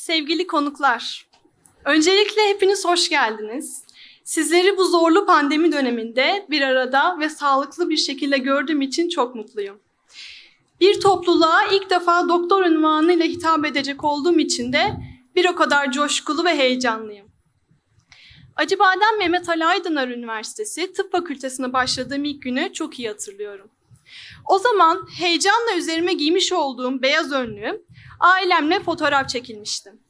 Sevgili konuklar, öncelikle hepiniz hoş geldiniz. Sizleri bu zorlu pandemi döneminde bir arada ve sağlıklı bir şekilde gördüğüm için çok mutluyum. Bir topluluğa ilk defa doktor unvanıyla hitap edecek olduğum için de bir o kadar coşkulu ve heyecanlıyım. Acıbadem Mehmet Ali Aydınar Üniversitesi Tıp Fakültesine başladığım ilk günü çok iyi hatırlıyorum. O zaman heyecanla üzerime giymiş olduğum beyaz önlüğü ailemle fotoğraf çekilmiştim.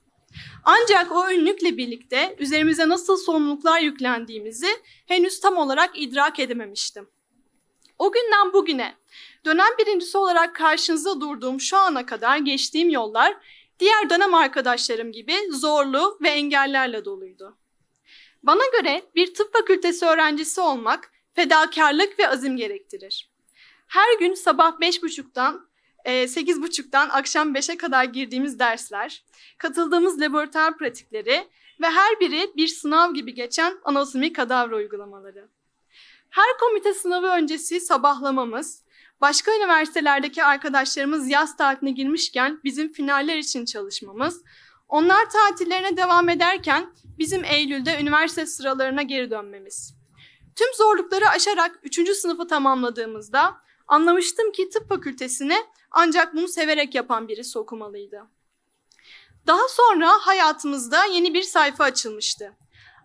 Ancak o önlükle birlikte üzerimize nasıl sorumluluklar yüklendiğimizi henüz tam olarak idrak edememiştim. O günden bugüne dönem birincisi olarak karşınızda durduğum şu ana kadar geçtiğim yollar diğer dönem arkadaşlarım gibi zorlu ve engellerle doluydu. Bana göre bir tıp fakültesi öğrencisi olmak fedakarlık ve azim gerektirir. Her gün sabah beş buçuktan e, sekiz buçuktan akşam 5'e kadar girdiğimiz dersler, katıldığımız laboratuvar pratikleri ve her biri bir sınav gibi geçen anatomi kadavra uygulamaları. Her komite sınavı öncesi sabahlamamız, başka üniversitelerdeki arkadaşlarımız yaz tatiline girmişken bizim finaller için çalışmamız, onlar tatillerine devam ederken bizim Eylül'de üniversite sıralarına geri dönmemiz. Tüm zorlukları aşarak 3. sınıfı tamamladığımızda anlamıştım ki tıp fakültesine ancak bunu severek yapan birisi okumalıydı. Daha sonra hayatımızda yeni bir sayfa açılmıştı.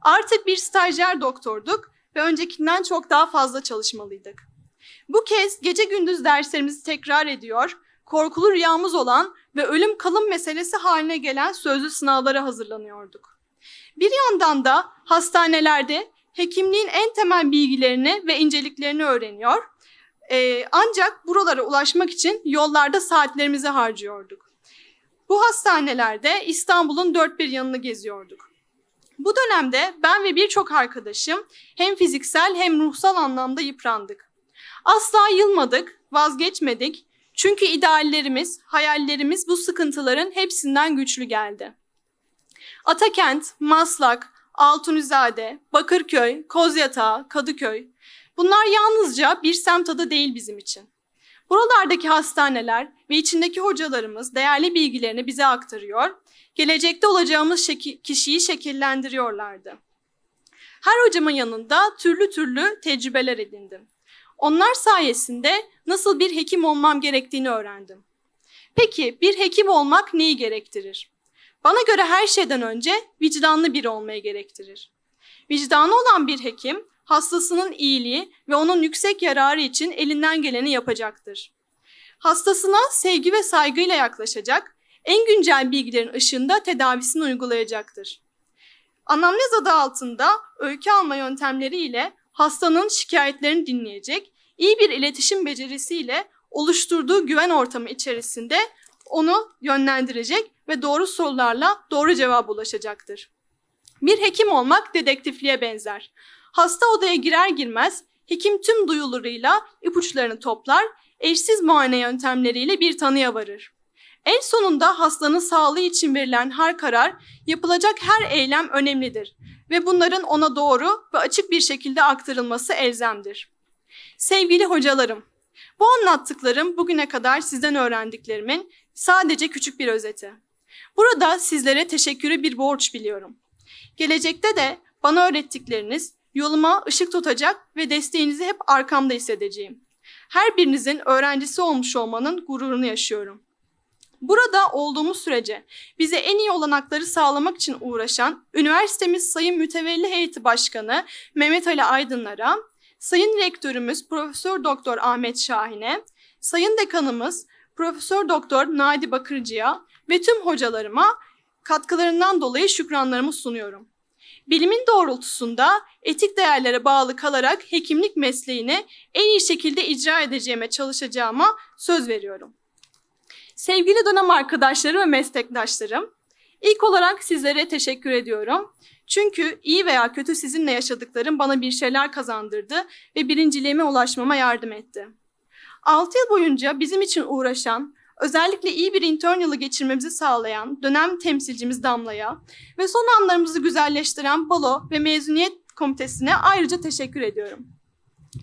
Artık bir stajyer doktorduk ve öncekinden çok daha fazla çalışmalıydık. Bu kez gece gündüz derslerimizi tekrar ediyor, korkulu rüyamız olan ve ölüm kalım meselesi haline gelen sözlü sınavlara hazırlanıyorduk. Bir yandan da hastanelerde hekimliğin en temel bilgilerini ve inceliklerini öğreniyor, ee, ancak buralara ulaşmak için yollarda saatlerimizi harcıyorduk. Bu hastanelerde İstanbul'un dört bir yanını geziyorduk. Bu dönemde ben ve birçok arkadaşım hem fiziksel hem ruhsal anlamda yıprandık. Asla yılmadık, vazgeçmedik. Çünkü ideallerimiz, hayallerimiz bu sıkıntıların hepsinden güçlü geldi. Atakent, Maslak, Altunizade, Bakırköy, Kozyatağı, Kadıköy, Bunlar yalnızca bir semt adı değil bizim için. Buralardaki hastaneler ve içindeki hocalarımız değerli bilgilerini bize aktarıyor, gelecekte olacağımız kişiyi şekillendiriyorlardı. Her hocamın yanında türlü türlü tecrübeler edindim. Onlar sayesinde nasıl bir hekim olmam gerektiğini öğrendim. Peki bir hekim olmak neyi gerektirir? Bana göre her şeyden önce vicdanlı biri olmayı gerektirir. Vicdanı olan bir hekim hastasının iyiliği ve onun yüksek yararı için elinden geleni yapacaktır. Hastasına sevgi ve saygıyla yaklaşacak, en güncel bilgilerin ışığında tedavisini uygulayacaktır. Anamnez adı altında öykü alma yöntemleriyle hastanın şikayetlerini dinleyecek, iyi bir iletişim becerisiyle oluşturduğu güven ortamı içerisinde onu yönlendirecek ve doğru sorularla doğru cevap ulaşacaktır. Bir hekim olmak dedektifliğe benzer. Hasta odaya girer girmez hekim tüm duyularıyla ipuçlarını toplar, eşsiz muayene yöntemleriyle bir tanıya varır. En sonunda hastanın sağlığı için verilen her karar, yapılacak her eylem önemlidir ve bunların ona doğru ve açık bir şekilde aktarılması elzemdir. Sevgili hocalarım, bu anlattıklarım bugüne kadar sizden öğrendiklerimin sadece küçük bir özeti. Burada sizlere teşekkürü bir borç biliyorum. Gelecekte de bana öğrettikleriniz Yoluma ışık tutacak ve desteğinizi hep arkamda hissedeceğim. Her birinizin öğrencisi olmuş olmanın gururunu yaşıyorum. Burada olduğumuz sürece bize en iyi olanakları sağlamak için uğraşan üniversitemiz Sayın Mütevelli Heyeti Başkanı Mehmet Ali Aydınlar'a, Sayın Rektörümüz Profesör Doktor Ahmet Şahin'e, Sayın Dekanımız Profesör Doktor Nadi Bakırcı'ya ve tüm hocalarıma katkılarından dolayı şükranlarımı sunuyorum. Bilimin doğrultusunda etik değerlere bağlı kalarak hekimlik mesleğini en iyi şekilde icra edeceğime çalışacağıma söz veriyorum. Sevgili dönem arkadaşlarım ve meslektaşlarım, ilk olarak sizlere teşekkür ediyorum. Çünkü iyi veya kötü sizinle yaşadıklarım bana bir şeyler kazandırdı ve birinciliğime ulaşmama yardım etti. 6 yıl boyunca bizim için uğraşan, özellikle iyi bir intern yılı geçirmemizi sağlayan dönem temsilcimiz Damla'ya ve son anlarımızı güzelleştiren Balo ve mezuniyet komitesine ayrıca teşekkür ediyorum.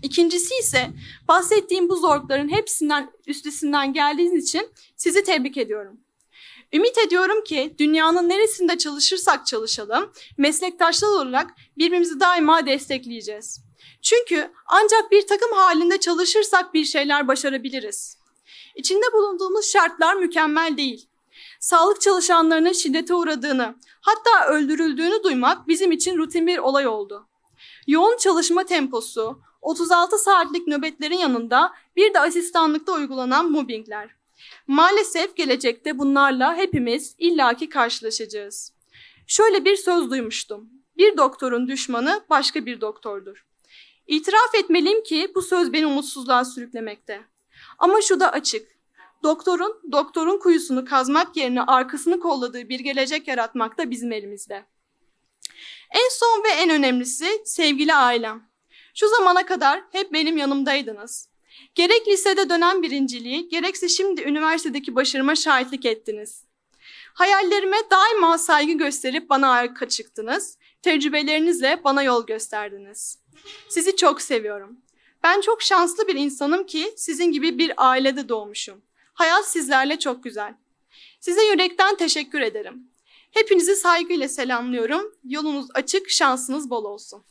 İkincisi ise bahsettiğim bu zorlukların hepsinden üstesinden geldiğiniz için sizi tebrik ediyorum. Ümit ediyorum ki dünyanın neresinde çalışırsak çalışalım, meslektaşlar olarak birbirimizi daima destekleyeceğiz. Çünkü ancak bir takım halinde çalışırsak bir şeyler başarabiliriz. İçinde bulunduğumuz şartlar mükemmel değil. Sağlık çalışanlarının şiddete uğradığını, hatta öldürüldüğünü duymak bizim için rutin bir olay oldu. Yoğun çalışma temposu, 36 saatlik nöbetlerin yanında bir de asistanlıkta uygulanan mobbingler. Maalesef gelecekte bunlarla hepimiz illaki karşılaşacağız. Şöyle bir söz duymuştum. Bir doktorun düşmanı başka bir doktordur. İtiraf etmeliyim ki bu söz beni umutsuzluğa sürüklemekte. Ama şu da açık. Doktorun, doktorun kuyusunu kazmak yerine arkasını kolladığı bir gelecek yaratmak da bizim elimizde. En son ve en önemlisi sevgili ailem. Şu zamana kadar hep benim yanımdaydınız. Gerek lisede dönem birinciliği, gerekse şimdi üniversitedeki başarıma şahitlik ettiniz. Hayallerime daima saygı gösterip bana arka çıktınız. Tecrübelerinizle bana yol gösterdiniz. Sizi çok seviyorum. Ben çok şanslı bir insanım ki sizin gibi bir ailede doğmuşum. Hayat sizlerle çok güzel. Size yürekten teşekkür ederim. Hepinizi saygıyla selamlıyorum. Yolunuz açık, şansınız bol olsun.